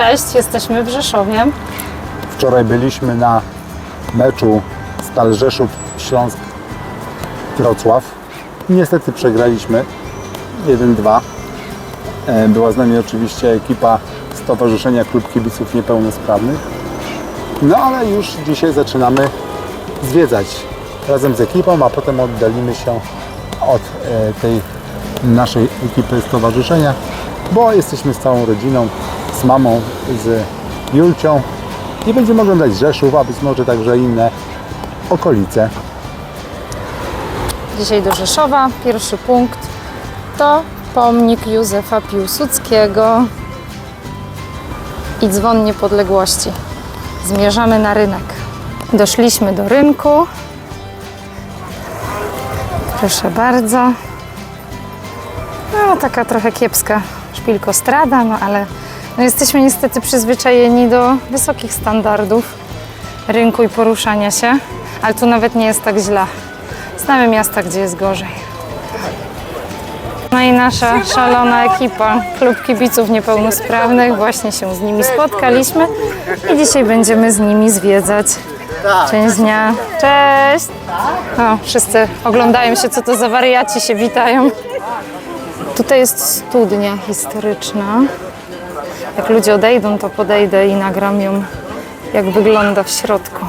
Cześć, jesteśmy w Rzeszowie. Wczoraj byliśmy na meczu Stal Rzeszów Śląsk Wrocław. Niestety przegraliśmy 1-2. E, Była z nami oczywiście ekipa Stowarzyszenia Klub Kibiców Niepełnosprawnych. No ale już dzisiaj zaczynamy zwiedzać razem z ekipą, a potem oddalimy się od e, tej naszej ekipy stowarzyszenia, bo jesteśmy z całą rodziną, z mamą, z Julcią i będziemy oglądać Rzeszów, a być może także inne okolice. Dzisiaj do Rzeszowa. Pierwszy punkt to pomnik Józefa Piłsudskiego i dzwon niepodległości. Zmierzamy na rynek. Doszliśmy do rynku. Proszę bardzo. No, taka trochę kiepska szpilkostrada, no ale no, jesteśmy niestety przyzwyczajeni do wysokich standardów rynku i poruszania się, ale tu nawet nie jest tak źle. Znamy miasta, gdzie jest gorzej. No i nasza szalona ekipa, klub kibiców niepełnosprawnych, właśnie się z nimi spotkaliśmy i dzisiaj będziemy z nimi zwiedzać. Część dnia. Cześć! O, wszyscy oglądają się, co to za wariaci się witają. Tutaj jest studnia historyczna. Jak ludzie odejdą, to podejdę i nagram ją, jak wygląda w środku.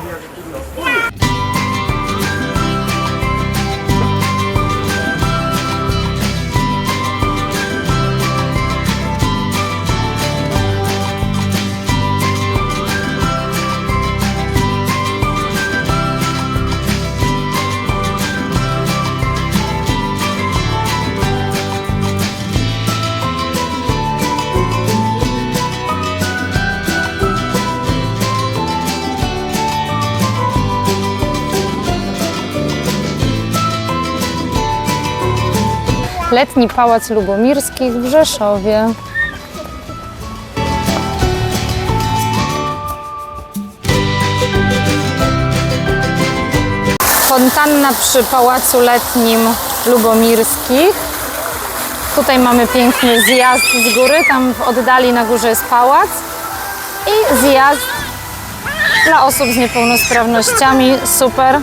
Letni Pałac Lubomirskich w Rzeszowie. Fontanna przy Pałacu Letnim Lubomirskich. Tutaj mamy piękny zjazd z góry, tam w oddali na górze jest pałac. I zjazd dla osób z niepełnosprawnościami. Super.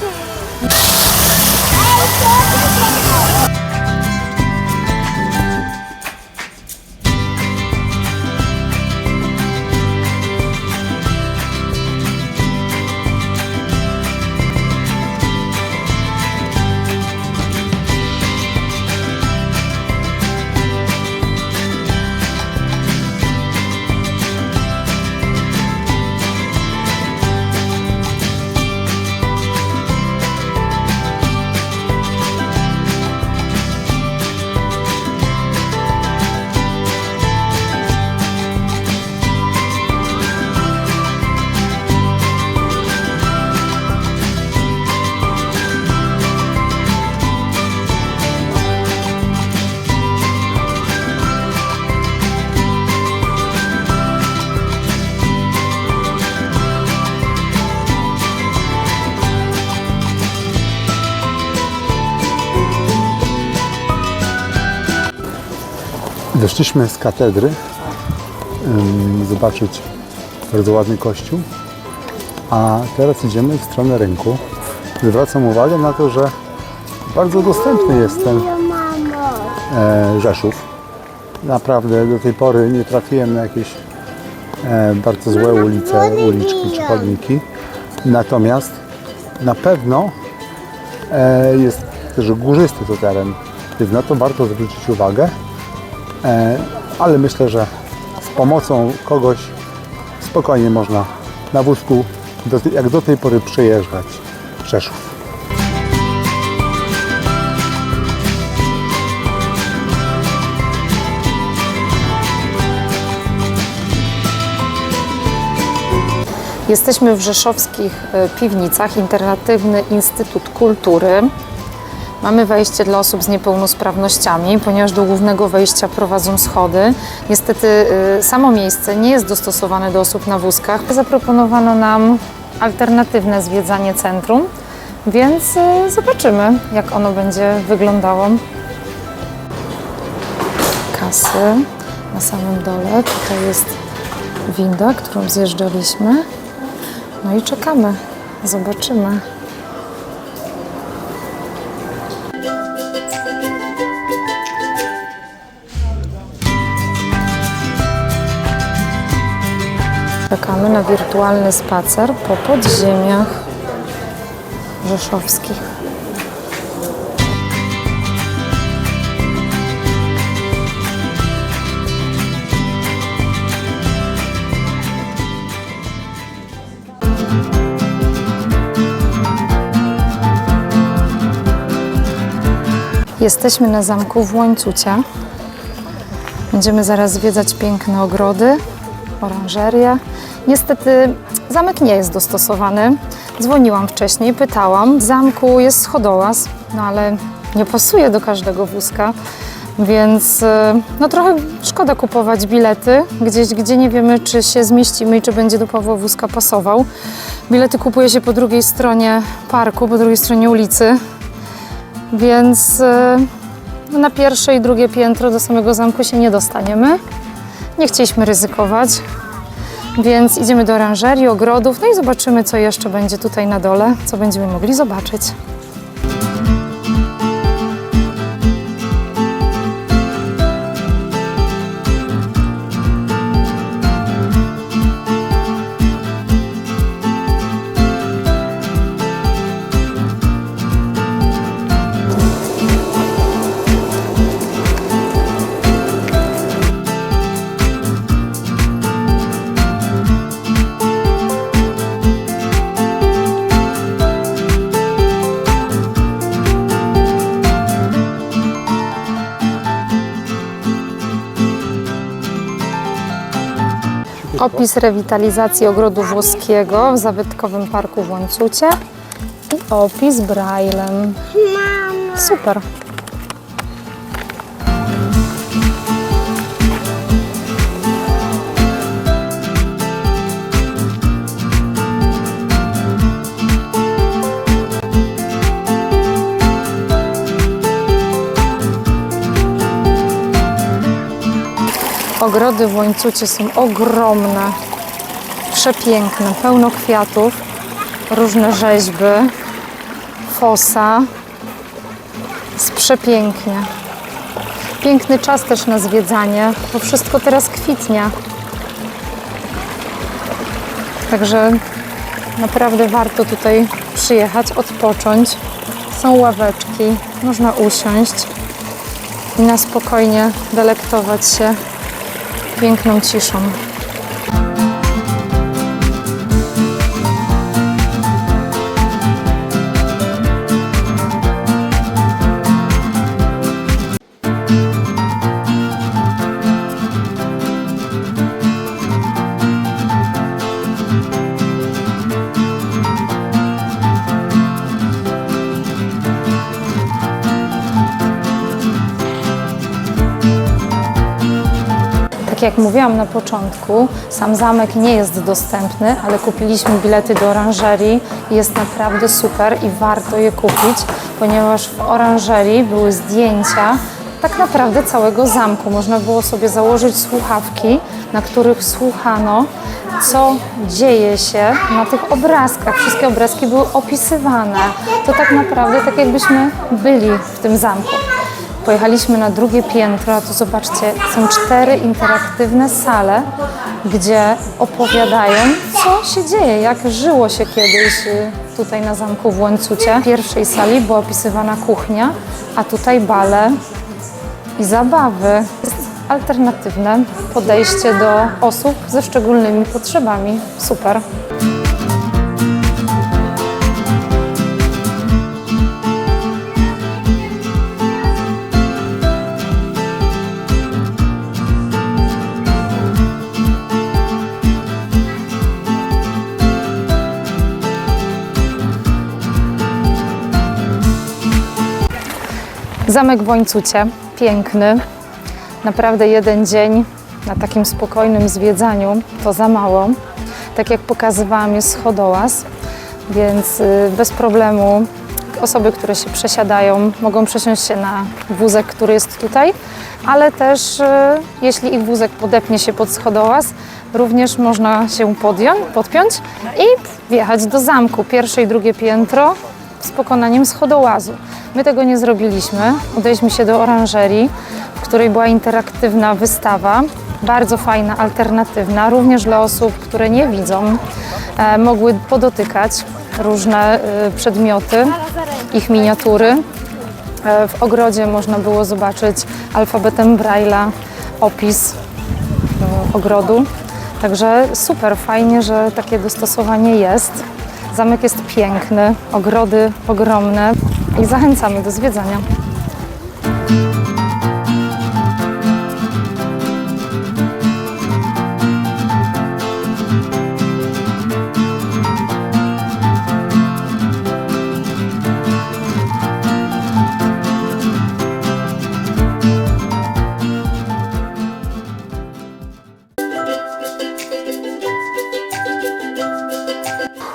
Wyszliśmy z katedry zobaczyć bardzo ładny kościół, a teraz idziemy w stronę rynku. Zwracam uwagę na to, że bardzo dostępny jest ten e, Rzeszów. Naprawdę do tej pory nie trafiłem na jakieś e, bardzo złe ulice, uliczki czy chodniki. Natomiast na pewno e, jest też górzysty to teren, więc na to warto zwrócić uwagę. E, ale myślę, że z pomocą kogoś spokojnie można na wózku, jak do tej pory, przejeżdżać Rzeszów. Jesteśmy w rzeszowskich e, piwnicach, Internatywny Instytut Kultury. Mamy wejście dla osób z niepełnosprawnościami, ponieważ do głównego wejścia prowadzą schody. Niestety y, samo miejsce nie jest dostosowane do osób na wózkach. Zaproponowano nam alternatywne zwiedzanie centrum, więc y, zobaczymy, jak ono będzie wyglądało. Kasy na samym dole. Tutaj jest winda, którą zjeżdżaliśmy. No i czekamy. Zobaczymy. Czekamy na wirtualny spacer po podziemiach rzeszowskich. Jesteśmy na zamku w Łańcucie. Będziemy zaraz zwiedzać piękne ogrody, oranżerie. Niestety zamek nie jest dostosowany. Dzwoniłam wcześniej, pytałam. W zamku jest schodołaz, no ale nie pasuje do każdego wózka. Więc e, no trochę szkoda kupować bilety gdzieś, gdzie nie wiemy, czy się zmieścimy i czy będzie do Pawła wózka pasował. Bilety kupuje się po drugiej stronie parku, po drugiej stronie ulicy. Więc e, no na pierwsze i drugie piętro do samego zamku się nie dostaniemy. Nie chcieliśmy ryzykować, więc idziemy do oranżerii, ogrodów, no i zobaczymy, co jeszcze będzie tutaj na dole, co będziemy mogli zobaczyć. Opis rewitalizacji ogrodu włoskiego w zabytkowym parku w Łańcucie i opis braillem. Super. Ogrody w Łańcucie są ogromne, przepiękne, pełno kwiatów, różne rzeźby, fosa. Jest przepięknie. Piękny czas też na zwiedzanie, bo wszystko teraz kwitnie. Także naprawdę warto tutaj przyjechać, odpocząć. Są ławeczki, można usiąść i na spokojnie delektować się piękną ciszą. Tak jak mówiłam na początku, sam zamek nie jest dostępny, ale kupiliśmy bilety do oranżerii jest naprawdę super i warto je kupić, ponieważ w oranżerii były zdjęcia tak naprawdę całego zamku. Można było sobie założyć słuchawki, na których słuchano, co dzieje się na tych obrazkach. Wszystkie obrazki były opisywane. To tak naprawdę tak jakbyśmy byli w tym zamku. Pojechaliśmy na drugie piętro, a tu zobaczcie, są cztery interaktywne sale, gdzie opowiadają, co się dzieje, jak żyło się kiedyś y, tutaj na zamku w Łańcucie. W pierwszej sali była opisywana kuchnia, a tutaj bale i zabawy. Jest alternatywne podejście do osób ze szczególnymi potrzebami. Super. Zamek w Łańcucie, piękny. Naprawdę jeden dzień na takim spokojnym zwiedzaniu to za mało. Tak jak pokazywałam, jest schodołaz, więc y, bez problemu osoby, które się przesiadają, mogą przesiąść się na wózek, który jest tutaj, ale też e, jeśli ich wózek podepnie się pod schodołaz, również można się podjąć, podpiąć i wjechać do zamku. Pierwsze i drugie piętro z pokonaniem schodołazu. My tego nie zrobiliśmy. Udaliśmy się do oranżerii, w której była interaktywna wystawa. Bardzo fajna, alternatywna, również dla osób, które nie widzą, e, mogły podotykać różne e, przedmioty, ich miniatury. E, w ogrodzie można było zobaczyć alfabetem Braille'a opis e, ogrodu. Także super, fajnie, że takie dostosowanie jest. Zamek jest piękny, ogrody ogromne i zachęcamy do zwiedzania.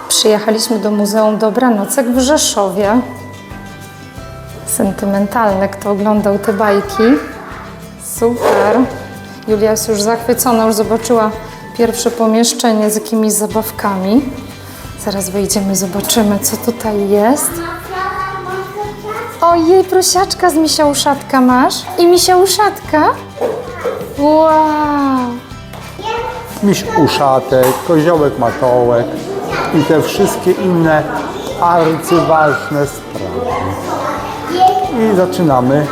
Przyjechaliśmy do Muzeum Dobranocek w Rzeszowie. Sentymentalne, kto oglądał te bajki. Super. Julia jest już zachwycona, już zobaczyła pierwsze pomieszczenie z jakimiś zabawkami. Zaraz wejdziemy, zobaczymy, co tutaj jest. Ojej, prosiaczka z misia uszatka masz? I misia uszatka? Wow! Miś uszatek, koziołek matołek i te wszystkie inne arcyważne sprawy. I zaczynamy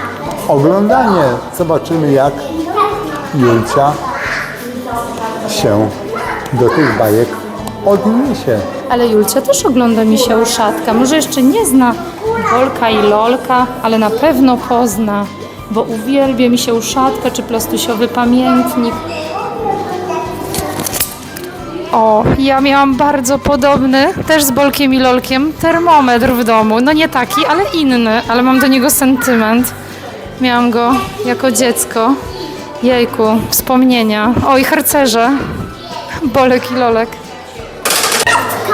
oglądanie. Zobaczymy jak Julcia się do tych bajek odniesie. Ale Julcia też ogląda misia uszatka. Może jeszcze nie zna Wolka i Lolka, ale na pewno pozna, bo uwielbia mi się uszatka czy plastusiowy pamiętnik. O, ja miałam bardzo podobny, też z Bolkiem i Lolkiem, termometr w domu. No nie taki, ale inny, ale mam do niego sentyment. Miałam go jako dziecko. Jejku, wspomnienia. O, i harcerze. Bolek i Lolek.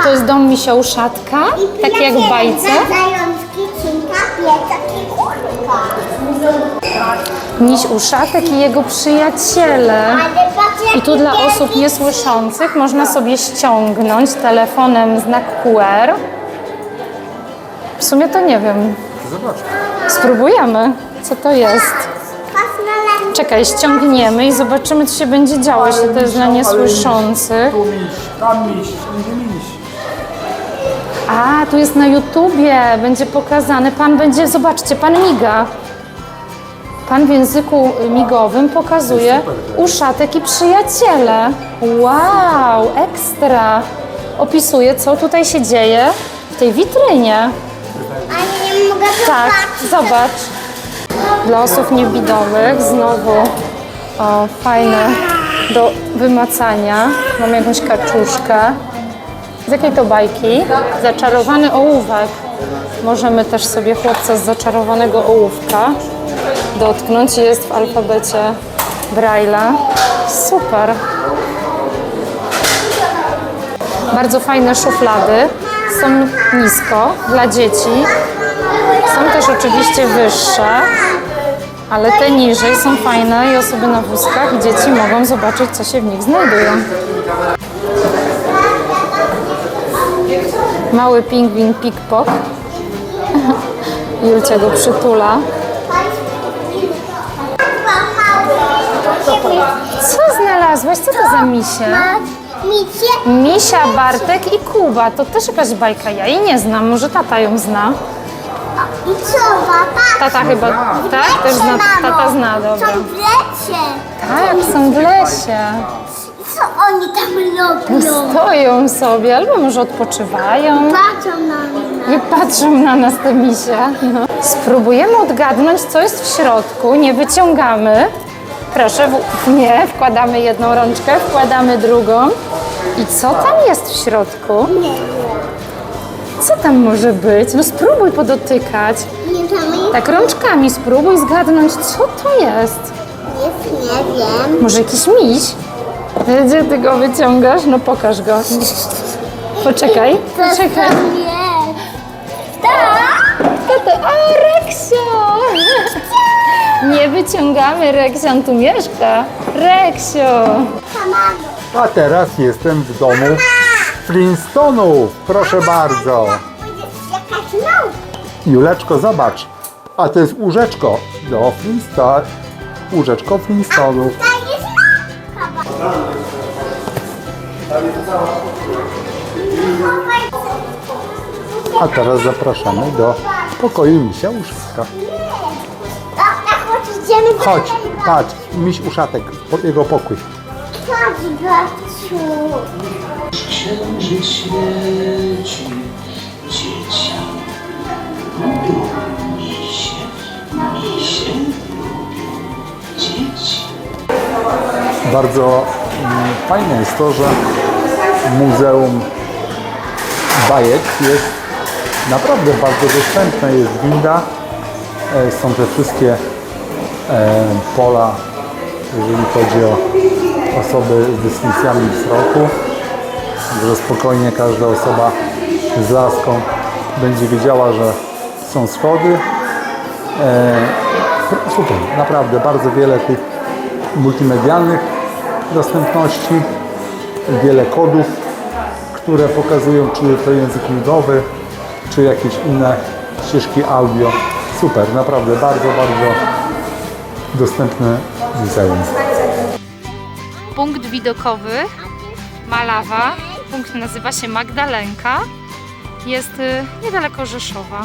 To jest dom misia uszatka, tak jak w bajce. Miś uszatek i jego przyjaciele. I tu dla osób niesłyszących można sobie ściągnąć telefonem znak QR. W sumie to nie wiem. Zobacz. Spróbujemy, co to jest. Czekaj, ściągniemy i zobaczymy, co się będzie działo, jeśli to jest dla niesłyszących. Tu tam. A, tu jest na YouTubie, będzie pokazane. Pan będzie, zobaczcie, pan miga. Pan w języku migowym pokazuje uszatek i przyjaciele. Wow, ekstra. Opisuje, co tutaj się dzieje w tej witrynie. Ale nie mogę Tak, zobacz. Dla osób niewidomych znowu o, fajne do wymacania. Mam jakąś kaczuszkę. Z jakiej to bajki? Zaczarowany ołówek. Możemy też sobie chłopca z zaczarowanego ołówka dotknąć. Jest w alfabecie Braille'a. Super. Bardzo fajne szuflady. Są nisko dla dzieci. Są też oczywiście wyższe, ale te niżej są fajne i osoby na wózkach dzieci mogą zobaczyć, co się w nich znajduje. Mały pingwin Pikpok. Julcia go przytula. Co znalazłaś? Co to za misie? Micie. Misia, Bartek i Kuba. To też jakaś bajka. Ja jej nie znam. Może tata ją zna. I co, papa? Tata chyba, tak? Też zna, tata zna, dobra. Są w lecie. Tak, są w lesie. Co oni tam robią? Stoją sobie, albo może odpoczywają Patrzą na mnie. i patrzą na nas te misie. No. Spróbujemy odgadnąć, co jest w środku. Nie wyciągamy. Proszę, w, nie, wkładamy jedną rączkę, wkładamy drugą. I co tam jest w środku? Nie Co tam może być? No spróbuj podotykać. Nie Tak rączkami spróbuj zgadnąć, co to jest. jest, nie wiem. Może jakiś miś? Gdzie ty go wyciągasz? No pokaż go. Poczekaj, poczekaj. Wyciągamy, Reksia, on tu mieszka. Reksio! Kamaru. A teraz jestem w domu Flintstonów. Proszę bardzo. Juleczko, zobacz. A to jest łóżeczko do Flintstone. Łóżeczko małpa. A teraz zapraszamy do pokoju misia Uszka. A chodź, idziemy do Chodź, tego. patrz, miś Uszatek, po- jego pokój. Chodź, babciu. Księżyc świeci, dzieci lubią misie, misie lubią dzieci. Bardzo mm, fajne jest to, że Muzeum Bajek jest naprawdę bardzo dostępne. Jest winda, e, są te wszystkie pola, jeżeli chodzi o osoby z dysfunkcjami wzroku, że spokojnie każda osoba z laską będzie wiedziała, że są schody. E, super, naprawdę bardzo wiele tych multimedialnych dostępności, wiele kodów, które pokazują, czy to język ludowy, czy jakieś inne ścieżki audio. Super, naprawdę bardzo, bardzo dostępne muzeum. Punkt widokowy Malawa. Punkt nazywa się Magdalenka. Jest y, niedaleko Rzeszowa.